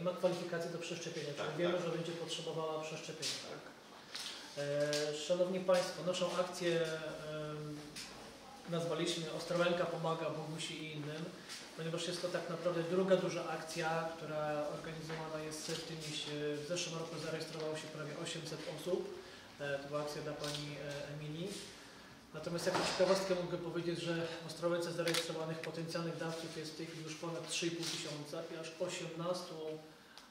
I ma kwalifikacje do przeszczepienia, czyli Tak, wiemy, tak. że będzie potrzebowała przeszczepienia. Tak? E, Szanowni Państwo, naszą akcję em, nazwaliśmy Ostrołęka pomaga Bogusi i innym, ponieważ jest to tak naprawdę druga duża akcja, która organizowana jest w tym mieście. W zeszłym roku zarejestrowało się prawie 800 osób. E, To była akcja dla Pani e, Emilii. Natomiast jako ciekawostkę mogę powiedzieć, że w Ostrołęce zarejestrowanych potencjalnych dawców jest w tej chwili już ponad 3,5 tysiąca i aż 18,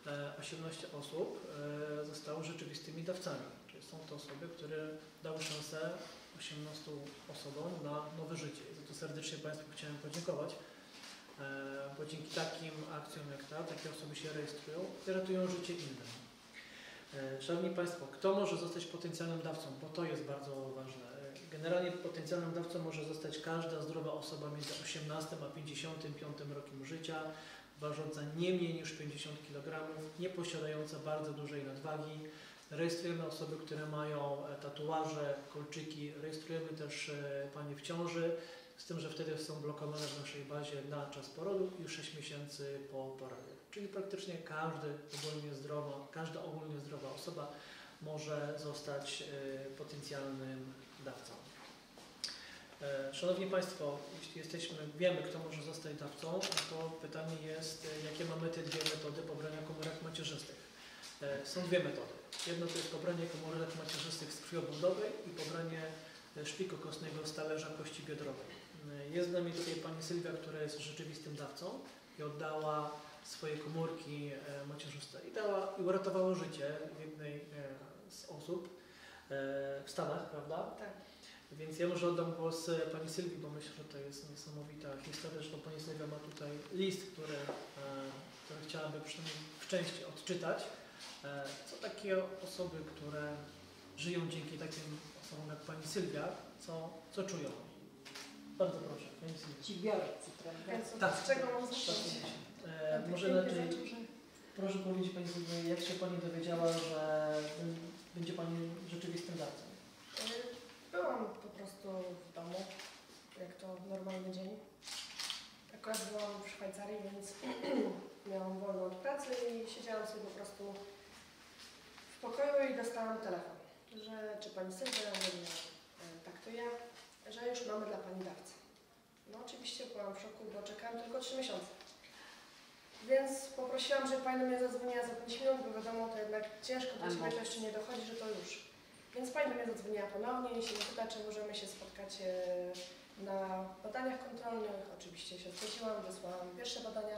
e, 18 osób e, zostało rzeczywistymi dawcami. Czyli są to osoby, które dały szansę 18 osobom na nowe życie. I za to serdecznie Państwu chciałem podziękować, e, bo dzięki takim akcjom jak ta, takie osoby się rejestrują i ratują życie innym. E, Szanowni Państwo, kto może zostać potencjalnym dawcą? Bo to jest bardzo ważne. Generalnie potencjalnym dawcą może zostać każda zdrowa osoba między 18 a 55 rokiem życia, ważąca nie mniej niż 50 kg, nie posiadająca bardzo dużej nadwagi. Rejestrujemy osoby, które mają e, tatuaże, kolczyki, rejestrujemy też e, panie w ciąży, z tym, że wtedy są blokowane w naszej bazie na czas porodu i 6 miesięcy po porodzie. Czyli praktycznie każdy ogólnie zdrowa, każda ogólnie zdrowa osoba może zostać e, potencjalnym dawcą. E, Szanowni Państwo, jeśli jesteśmy, wiemy kto może zostać dawcą, to pytanie jest, e, jakie mamy te dwie metody pobrania komórek macierzystych. E, Są dwie metody. Jedno to jest pobranie komórek macierzystych z krwi obwodowej i pobranie szpiku kostnego z talerza kości biodrowej. Jest z nami tutaj pani Sylwia, która jest rzeczywistym dawcą i oddała swoje komórki macierzyste i dała i uratowała życie jednej z osób w Stanach, prawda? Tak. Więc ja może oddam głos e, pani Sylwii, bo myślę, że to jest niesamowita historia. Zresztą pani Sylwia ma tutaj list, który, e, który chciałaby przynajmniej w części odczytać. E, Co takie osoby, które żyją dzięki takim osobom jak pani Sylwia, co, co czują? Bardzo proszę, pani Sylwia. Ci biorcy, prawda? Tak. od czego mam zacząć? E, Tak może lepiej, proszę powiedzieć Pani Sylwia, jak się Pani dowiedziała, że będzie Pani rzeczywistym dawcą? Byłam po prostu w domu, jak to normalny dzień. Akurat byłam w Szwajcarii, więc miałam wolną od pracy i siedziałam sobie po prostu w pokoju i dostałam telefon, że czy pani Sylwia, że mnie e, taktuje, że już mamy dla pani dawcę. No oczywiście byłam w szoku, bo czekałam tylko 3 miesiące. Więc poprosiłam, żeby pani mnie zadzwoniła za 5 minut, bo wiadomo, to jednak ciężko do ciebie to jeszcze nie dochodzi, że to już. Więc pani do mnie zadzwoniła ponownie i się zapyta, czy możemy się spotkać e, na badaniach kontrolnych. Oczywiście się zgodziłam, wysłałam pierwsze badania.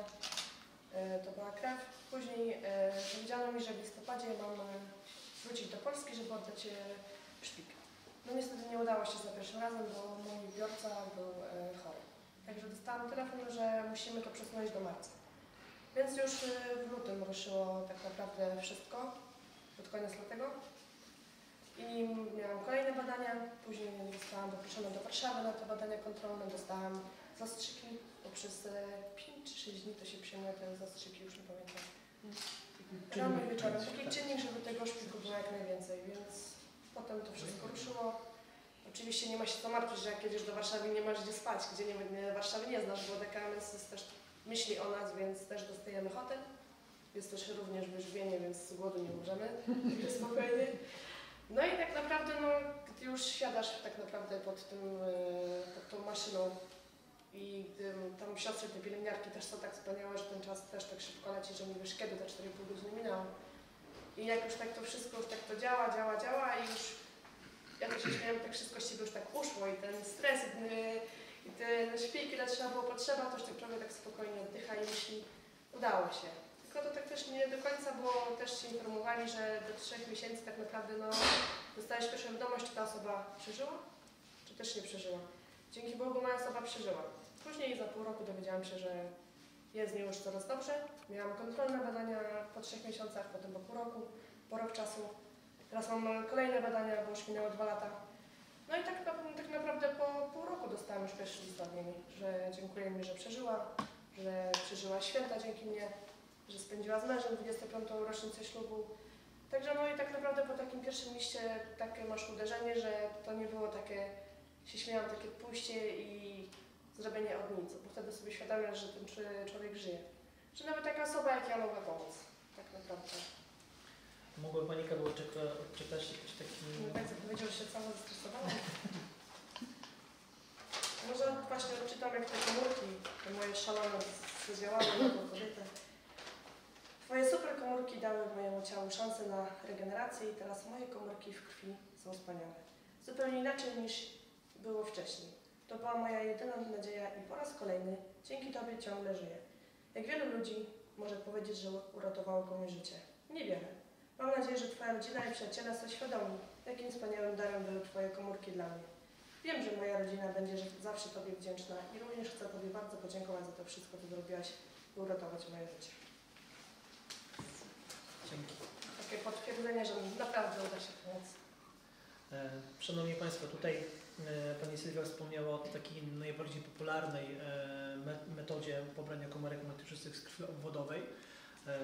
E, To była krew. Później e, powiedziano mi, że w listopadzie mam wrócić do Polski, żeby oddać szpik. No niestety nie udało się za pierwszym razem, bo mój biorca był chory. Także dostałam telefon, że musimy to przesunąć do marca. Więc już w lutym ruszyło tak naprawdę wszystko, pod koniec lutego. I miałam kolejne badania, później zostałam dopuszczona do Warszawy na te badania kontrolne, dostałam zastrzyki, bo przez 5 czy 6 dni to się przyjmuje te zastrzyki, już nie pamiętam. Rano i wieczorem, taki czynnik, żeby tego szpiku było jak najwięcej, więc potem to wszystko ruszyło. Oczywiście nie ma się co martwić, że jak jedziesz do Warszawy nie masz gdzie spać, gdzie nie, nie, Warszawy nie znasz, bo DKMS jest też myśli o nas, więc też dostajemy hotel. Jest też również wyżywienie, więc z głodu nie także spokojnie. No i tak naprawdę, no, gdy już siadasz tak naprawdę pod, tym, e, pod tą maszyną i tam siostry, te pielęgniarki też są tak wspaniałe, że ten czas też tak szybko leci, że nie wiesz kiedy te 4,5 godziny minęło. I jak już tak to wszystko, już tak to działa, działa, działa i już ja też już miałam, tak wszystko z ciebie już tak uszło i ten stres ten, i te szpilki, ile trzeba było potrzeba, to już tak trochę tak spokojnie oddycha i myśli, udało się. Tylko to tak też nie do końca, bo też się informowali, że do trzech miesięcy tak naprawdę no, dostałeś pierwszą wiadomość, czy ta osoba przeżyła, czy też nie przeżyła. Dzięki Bogu moja osoba przeżyła. Później za pół roku dowiedziałam się, że jest z nią już coraz dobrze. Miałam kontrolne badania po trzech miesiącach, potem po pół roku, po rok czasu. Teraz mam kolejne badania, bo już minęło dwa lata. No i tak, tak naprawdę po pół roku dostałam już pierwszy list że dziękuję mi, że przeżyła, że przeżyła święta dzięki mnie, że spędziła z mężem 25. rocznicę ślubu. Także no i tak naprawdę po takim pierwszym liście takie masz uderzenie, że to nie było takie, się śmiałam, takie pójście i zrobienie od nic, bo wtedy sobie świadomiasz, że ten czł- człowiek żyje. Że nawet taka osoba jak ja mogła pomóc, tak naprawdę. Mogła Pani odczeka- odczytać jakiś taki... Nie tak powiedział, że się cała zestresowałam. Może właśnie odczytam jak te komórki, te moje szalone z związane na kobietę. Twoje super komórki dały mojemu ciału szansę na regenerację i teraz moje komórki w krwi są wspaniałe. Zupełnie inaczej niż było wcześniej. To była moja jedyna nadzieja i po raz kolejny dzięki Tobie ciągle żyję. Jak wielu ludzi może powiedzieć, że uratowało komuś życie? Niewiele. Mam nadzieję, że Twoja rodzina i przyjaciele są świadomi, jakim wspaniałym darem były Twoje komórki dla mnie. Wiem, że moja rodzina będzie zawsze Tobie wdzięczna i również chcę Tobie bardzo podziękować za to wszystko, co zrobiłaś, by uratować moje życie. Dzięki. Takie potwierdzenie, że naprawdę uda się pomóc. E, Szanowni Państwo, tutaj e, Pani Sylwia wspomniała o takiej najbardziej popularnej e, me- metodzie pobrania komórek macierzystych z krwi obwodowej.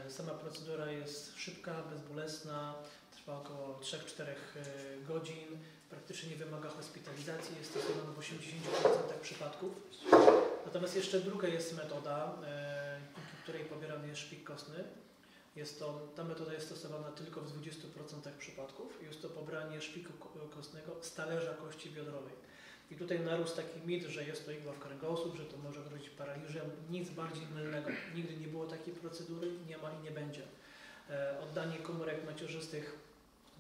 Sama procedura jest szybka, bezbolesna, trwa około 3-4 e, godzin, praktycznie nie wymaga hospitalizacji, jest stosowana w 80% przypadków. Natomiast jeszcze druga jest metoda, której pobierany jest szpik kostny. Jest to, ta metoda jest stosowana tylko w 20% przypadków. Jest to pobranie szpiku ko- kostnego z talerza kości biodrowej. I tutaj narósł taki mit, że jest to igła w kręgosłup, że to może grozić paraliżem. Nic bardziej mylnego. Nigdy nie było takiej procedury, nie ma i nie będzie. E, oddanie komórek macierzystych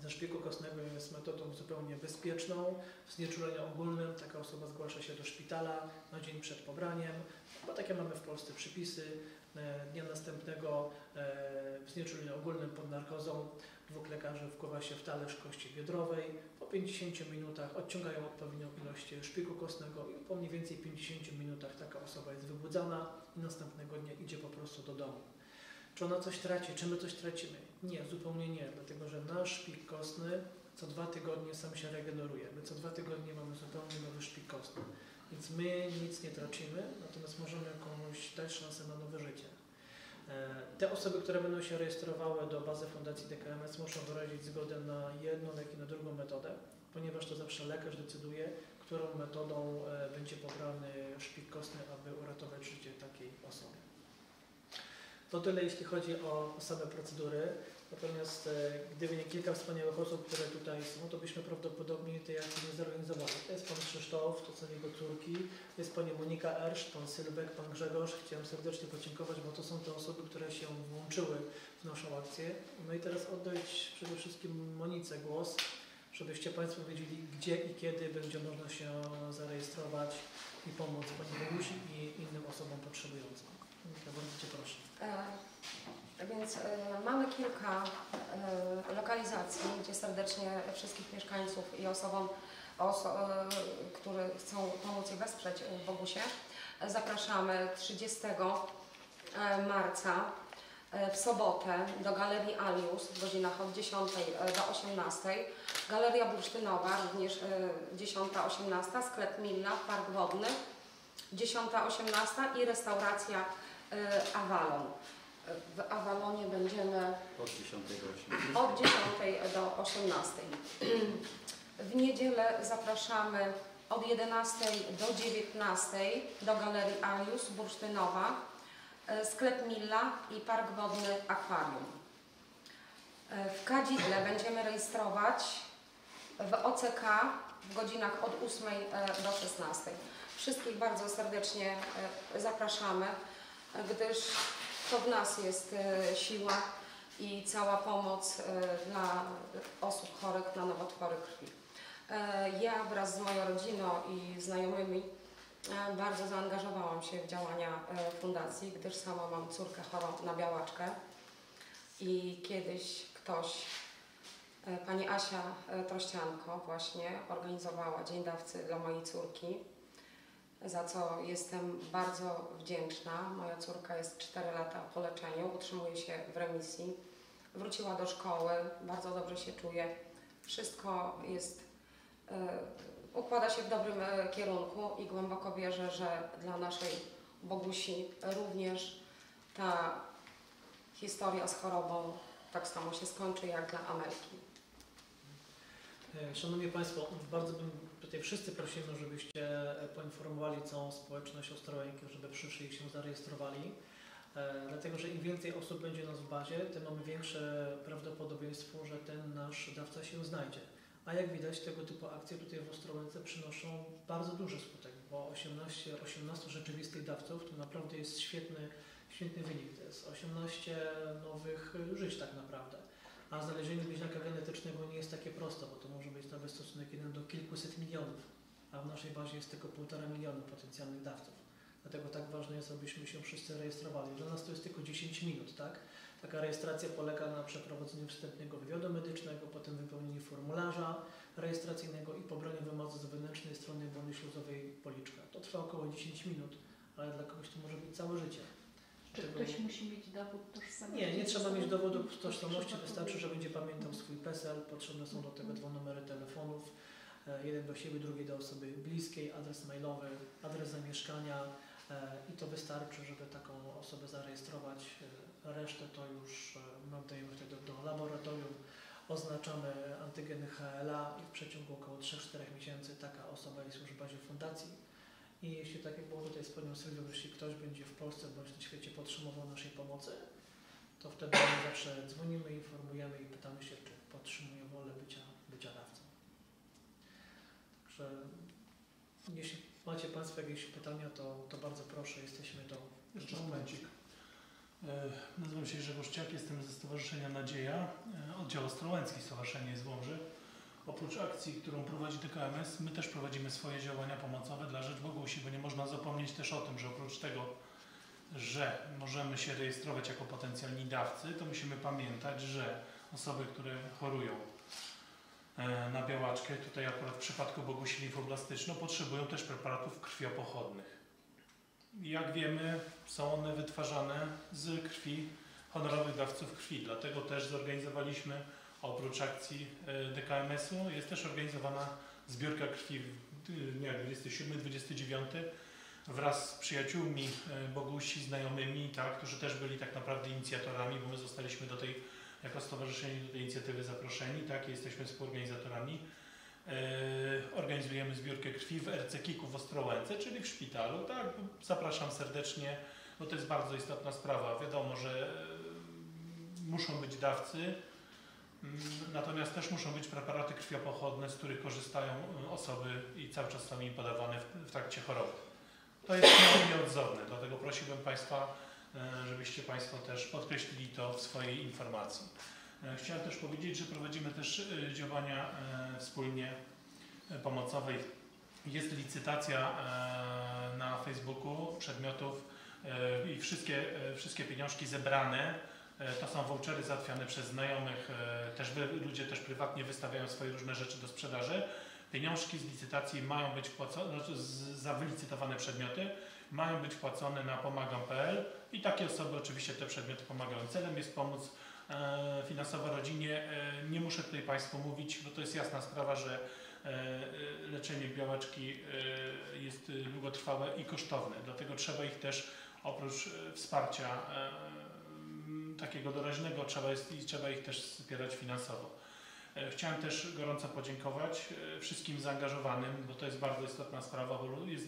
ze szpiku kostnego jest metodą zupełnie bezpieczną. W znieczuleniu ogólnym taka osoba zgłasza się do szpitala na dzień przed pobraniem, bo takie mamy w Polsce przepisy. E, Dnia następnego e, w znieczuleniu ogólnym pod narkozą dwóch lekarzy wkłada się w talerz kości biodrowej. Po 50 minutach odciągają odpowiednią ilość szpiku kostnego i po mniej więcej 50 minutach taka osoba jest wybudzana i następnego dnia idzie po prostu do domu. Czy ona coś traci? Czy my coś tracimy? Nie, zupełnie nie, dlatego że nasz szpik kostny co dwa tygodnie sam się regeneruje. My co dwa tygodnie mamy zupełnie nowy szpik kostny. Więc my nic nie tracimy, natomiast możemy komuś dać szansę na nowe życie. E, Te osoby, które będą się rejestrowały do bazy Fundacji DKMS muszą wyrazić zgodę na jedną, jak i na drugą metodę, ponieważ to zawsze lekarz decyduje, którą metodą e, będzie pobrany szpik kostny, aby uratować życie takiej osoby. To tyle, jeśli chodzi o same procedury. Natomiast e, gdyby nie kilka wspaniałych osób, które tutaj są, to byśmy prawdopodobnie tej akcji nie zorganizowali. To jest pan Krzysztof, to są jego córki, jest pani Monika Ersz, pan Sylwek, pan Grzegorz. Chciałem serdecznie podziękować, bo to są te osoby, które się włączyły w naszą akcję. No i teraz oddać przede wszystkim Monice głos, żebyście Państwo wiedzieli, gdzie i kiedy będzie można się zarejestrować i pomóc Pani Bogusi i innym osobom potrzebującym. Monika, bardzo Cię proszę. E, Więc e, mamy kilka e, lokalizacji, gdzie serdecznie wszystkich mieszkańców i osobom, oso, które chcą pomóc i wesprzeć e, Bogusie, zapraszamy 30 e, marca w sobotę do Galerii Alius w godzinach od 10 do 18. Galeria Bursztynowa również e, 10-18, sklep Milla, Park Wodny 10-18 i restauracja Avalon. W Avalonie będziemy Od 10 do 18. od 10 do 18. W niedzielę zapraszamy od 11 do 19 do Galerii Alius Bursztynowa, e, sklep Milla i Park Wodny Akwarium. E, W Kadzidle będziemy rejestrować w OCK w godzinach od 8 e, do 16. Wszystkich bardzo serdecznie e, zapraszamy, e, gdyż to w nas jest e, siła i cała pomoc e, dla osób chorych na nowotwory krwi. E, Ja wraz z moją rodziną i znajomymi bardzo zaangażowałam się w działania fundacji, gdyż sama mam córkę chorą na białaczkę i kiedyś ktoś, pani Asia Trościanko właśnie organizowała Dzień Dawcy dla mojej córki, za co jestem bardzo wdzięczna. Moja córka jest 4 lata po leczeniu, utrzymuje się w remisji. Wróciła do szkoły, bardzo dobrze się czuje. Wszystko jest, e, układa się w dobrym e, kierunku i głęboko wierzę, że dla naszej Bogusi również ta historia z chorobą tak samo się skończy jak dla Amelki. E, Szanowni Państwo, bardzo bym tutaj wszyscy prosimy, żebyście poinformowali całą społeczność Ostrołęki, żeby przyszli i się zarejestrowali. E, Dlatego, że im więcej osób będzie nas w bazie, tym mamy większe prawdopodobieństwo, że ten nasz dawca się znajdzie. A jak widać, tego typu akcje tutaj w Ostrołęce przynoszą bardzo duży skutek, bo 18, 18 rzeczywistych dawców to naprawdę jest świetny, świetny wynik. To jest 18 nowych żyć tak naprawdę. A znalezienie bliźniaka genetycznego nie jest takie proste, bo to może być nawet stosunek 1 do kilkuset milionów, a w naszej bazie jest tylko 1,5 miliona potencjalnych dawców. Dlatego tak ważne jest, abyśmy się wszyscy rejestrowali. Dla nas to jest tylko 10 minut, tak? Taka rejestracja polega na przeprowadzeniu wstępnego wywiadu medycznego, potem wypełnieniu formularza rejestracyjnego i pobraniu wymazu z wewnętrznej strony błony śluzowej policzka. To trwa około 10 minut, ale dla kogoś to może być całe życie. Czy ktoś musi mieć dowód tożsamości? nie, nie trzeba mieć dowodu tożsamości, wystarczy, że będzie pamiętał swój PESEL, potrzebne są do tego dwa numery telefonów, e, jeden do siebie, drugi do osoby bliskiej, adres mailowy, adres zamieszkania. E, i to wystarczy, żeby taką osobę zarejestrować. E, Resztę to już my oddajemy wtedy do laboratorium, oznaczamy antygeny HLA i w przeciągu około 3-4 miesięcy taka osoba jest już w bazie fundacji. I jeśli tak jak było tutaj wspomniał Sylwio, jeśli ktoś będzie w Polsce bądź na świecie potrzebował naszej pomocy, to wtedy my zawsze dzwonimy, informujemy i pytamy się, czy podtrzymuje wolę bycia, bycia dawcą. Także jeśli macie Państwo jakieś pytania, to, to bardzo proszę, jesteśmy do Jeszcze momencik. E, Nazywam się Grzegorz Ciak, jestem ze Stowarzyszenia Nadzieja, e, oddział Ostrołęcki Stowarzyszenie jest w Łomży. Oprócz akcji, którą prowadzi DKMS, my też prowadzimy swoje działania pomocowe dla Rzecz Bogusi, bo nie można zapomnieć też o tym, że oprócz tego, że możemy się rejestrować jako potencjalni dawcy, to musimy pamiętać, że osoby, które chorują e, na białaczkę, tutaj akurat w przypadku Bogusi limfoblastyczną, potrzebują też preparatów krwiopochodnych. Jak wiemy, są one wytwarzane z krwi honorowych dawców krwi. Dlatego też zorganizowaliśmy, oprócz akcji e, DKMS-u, jest też organizowana zbiórka krwi w dniach 27-29 wraz z przyjaciółmi e, Bogusi, znajomymi, tak, którzy też byli tak naprawdę inicjatorami, bo my zostaliśmy do tej, jako stowarzyszenie do tej inicjatywy zaproszeni, tak, jesteśmy współorganizatorami. E, organizujemy zbiórkę krwi w RC-Kiku w Ostrołęce, czyli w szpitalu. Tak, zapraszam serdecznie, bo to jest bardzo istotna sprawa. Wiadomo, że muszą być dawcy, natomiast też muszą być preparaty krwiopochodne, z których korzystają e, osoby i cały czas są im podawane w, w trakcie choroby. To jest nieodzowne, dlatego prosiłbym Państwa, e, żebyście Państwo też podkreślili to w swojej informacji. E, Chciałem też powiedzieć, że prowadzimy też działania wspólnie pomocowe. Jest licytacja na Facebooku przedmiotów i wszystkie, wszystkie pieniążki zebrane to są vouchery załatwiane przez znajomych, e, też ludzie też prywatnie wystawiają swoje różne rzeczy do sprzedaży. Pieniążki z licytacji mają być płacone, znaczy za wylicytowane przedmioty mają być płacone na pomagam.pl i takie osoby oczywiście te przedmioty pomagają. Celem jest pomóc e, finansowo rodzinie. E, nie muszę tutaj Państwu mówić, bo to jest jasna sprawa, że e, e, leczenie białaczki e, jest e, długotrwałe i kosztowne. Dlatego trzeba ich też oprócz e, wsparcia e, takiego doraźnego trzeba, jest, i trzeba ich też wspierać finansowo. E, Chciałem też gorąco podziękować e, wszystkim zaangażowanym, bo to jest bardzo istotna sprawa, bo jest,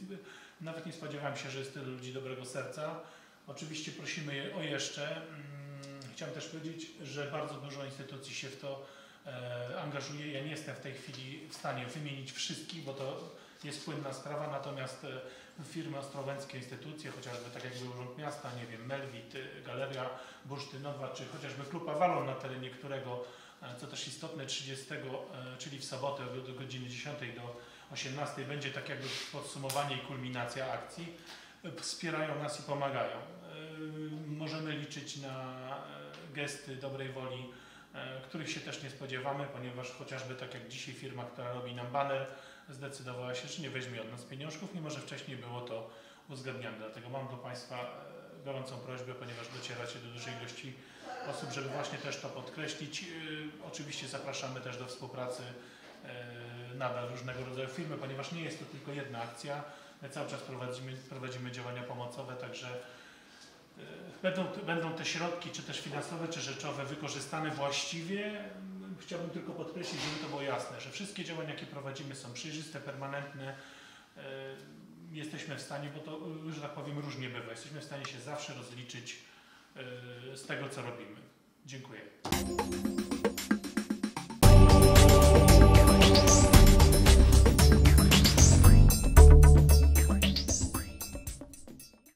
nawet nie spodziewałem się, że jest tyle ludzi dobrego serca. Oczywiście prosimy je o jeszcze. Mm, Chciałem też powiedzieć, że bardzo dużo instytucji się w to e, angażuje. Ja nie jestem w tej chwili w stanie wymienić wszystkich, bo to jest płynna sprawa, natomiast e, firmy ostrołęckie, instytucje, chociażby tak jakby Urząd Miasta, nie wiem, Melwit, e, Galeria Bursztynowa, czy chociażby Klub Avalon, na terenie którego, e, co też istotne, 30, e, czyli w sobotę do godziny 10 do 18 będzie tak jakby podsumowanie i kulminacja akcji. Wspierają nas i pomagają. Możemy liczyć na gesty dobrej woli, których się też nie spodziewamy, ponieważ chociażby tak jak dzisiaj firma, która robi nam baner, zdecydowała się, że nie weźmie od nas pieniążków, mimo że wcześniej było to uzgadniane. Dlatego mam do Państwa e, gorącą prośbę, ponieważ docieracie do dużej ilości osób, żeby właśnie też to podkreślić. E, Oczywiście zapraszamy też do współpracy e, nadal różnego rodzaju firmy, ponieważ nie jest to tylko jedna akcja. My cały czas prowadzimy, prowadzimy działania pomocowe, także będą, będą te środki, czy też finansowe, czy rzeczowe, wykorzystane właściwie. Chciałbym tylko podkreślić, żeby to było jasne, że wszystkie działania, jakie prowadzimy, są przejrzyste, permanentne. E, Jesteśmy w stanie, bo to, że tak powiem, różnie bywa, jesteśmy w stanie się zawsze rozliczyć e, z tego, co robimy. Dziękuję.